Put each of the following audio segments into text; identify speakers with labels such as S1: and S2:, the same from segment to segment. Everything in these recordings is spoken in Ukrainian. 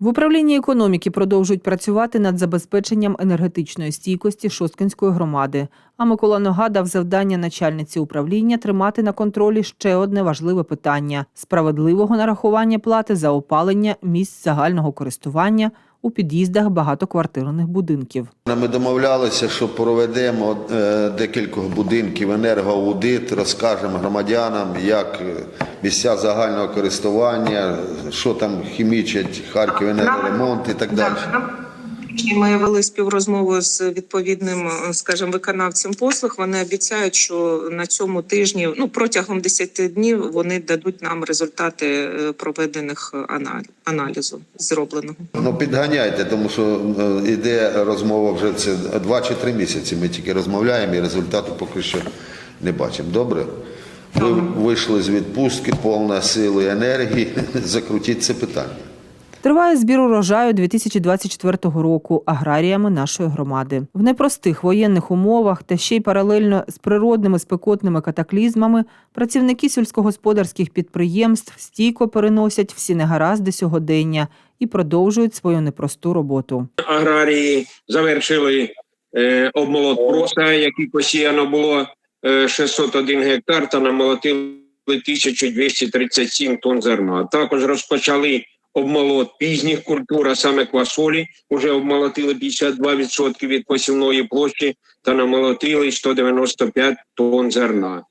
S1: В управлінні економіки продовжують працювати над забезпеченням енергетичної стійкості Шосткинської громади. А Микола Нога дав завдання начальниці управління тримати на контролі ще одне важливе питання справедливого нарахування плати за опалення місць загального користування у під'їздах багатоквартирних будинків.
S2: Ми домовлялися, що проведемо е, декількох будинків енергоаудит, розкажемо громадянам, як е, місця загального користування, що там хімічать Харків енергоремонт і так далі.
S3: Ми вели співрозмову з відповідним, е, скажімо, виконавцем послуг. Вони обіцяють, що на цьому тижні, ну протягом 10 днів, вони дадуть нам результати е, проведених аналізу зробленого.
S2: Ну підганяйте, тому що е, іде розмова вже це два чи три місяці. Ми тільки розмовляємо і результату поки що не бачимо. Добре? Ви вийшли з відпустки, повна сили і енергії. Закрутіть це питання.
S1: Триває збір урожаю 2024 року аграріями нашої громади. В непростих воєнних умовах та ще й паралельно з природними спекотними катаклізмами працівники сільськогосподарських підприємств стійко переносять всі негаразди сьогодення і продовжують свою непросту роботу.
S4: аграрії завершили е, обмолот проса, який посіяно було е, 601 гектар, та намолотили 1237 тонн зерна. Також розпочали обмолот пізніх культур, а саме квасолі. Уже обмолотили 52% від посівної площі та намолотили 195 тонн зерна.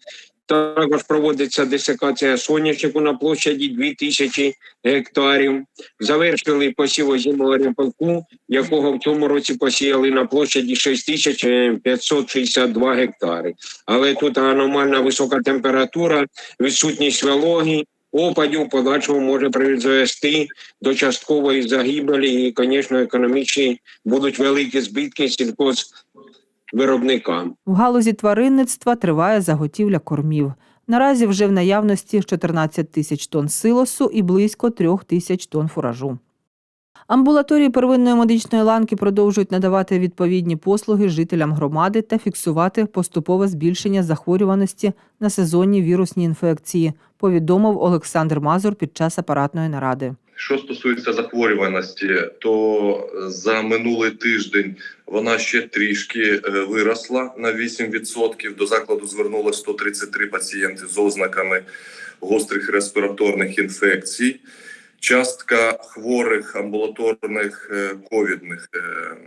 S4: Також проводиться десикація соняшнику на площаді 2000 гектарів. Завершили посів озимого ріпаку, якого в цьому році посіяли на площаді 6562 гектари. Але тут аномальна висока температура, відсутність вологи, опадів подальшому може призвести до часткової загибелі і, звісно, економічні будуть великі збитки сільхозвиробникам.
S1: В галузі тваринництва триває заготівля кормів. Наразі вже в наявності 14 тисяч тонн силосу і близько 3 тисяч тонн фуражу. Амбулаторії первинної медичної ланки продовжують надавати відповідні послуги жителям громади та фіксувати поступове збільшення захворюваності на сезонні вірусні інфекції, повідомив Олександр Мазур під час апаратної наради.
S5: Що стосується захворюваності, то за минулий тиждень вона ще трішки е, виросла на 8%. До закладу звернулося 133 пацієнти з ознаками гострих респіраторних інфекцій. Частка хворих амбулаторних е, ковідних е,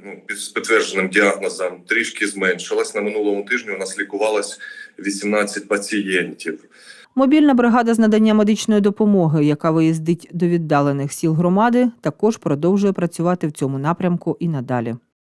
S5: ну, з підтвердженим діагнозом трішки зменшилась. На минулому тижні у нас лікувалось 18 пацієнтів.
S1: Мобільна бригада з надання медичної допомоги, яка виїздить до віддалених сіл громади, також продовжує працювати в цьому напрямку і надалі.